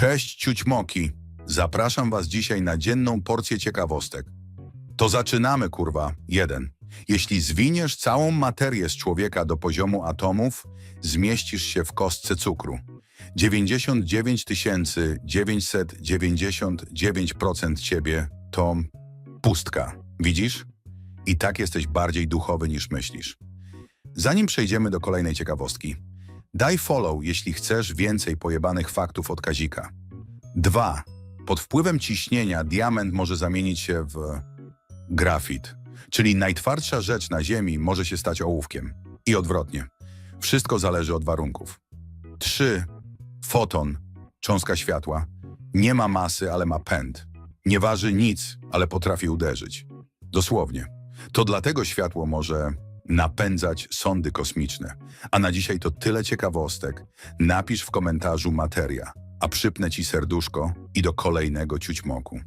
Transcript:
Cześć ciućmoki. Zapraszam was dzisiaj na dzienną porcję ciekawostek. To zaczynamy, kurwa. 1. Jeśli zwiniesz całą materię z człowieka do poziomu atomów, zmieścisz się w kostce cukru. 99 999% ciebie to pustka. Widzisz? I tak jesteś bardziej duchowy niż myślisz. Zanim przejdziemy do kolejnej ciekawostki, daj follow, jeśli chcesz więcej pojebanych faktów od Kazika. 2. Pod wpływem ciśnienia diament może zamienić się w grafit, czyli najtwardsza rzecz na Ziemi może się stać ołówkiem. I odwrotnie. Wszystko zależy od warunków. 3. Foton, cząstka światła, nie ma masy, ale ma pęd. Nie waży nic, ale potrafi uderzyć. Dosłownie. To dlatego światło może napędzać sondy kosmiczne. A na dzisiaj to tyle ciekawostek. Napisz w komentarzu materia, a przypnę ci serduszko i do kolejnego ciućmoku.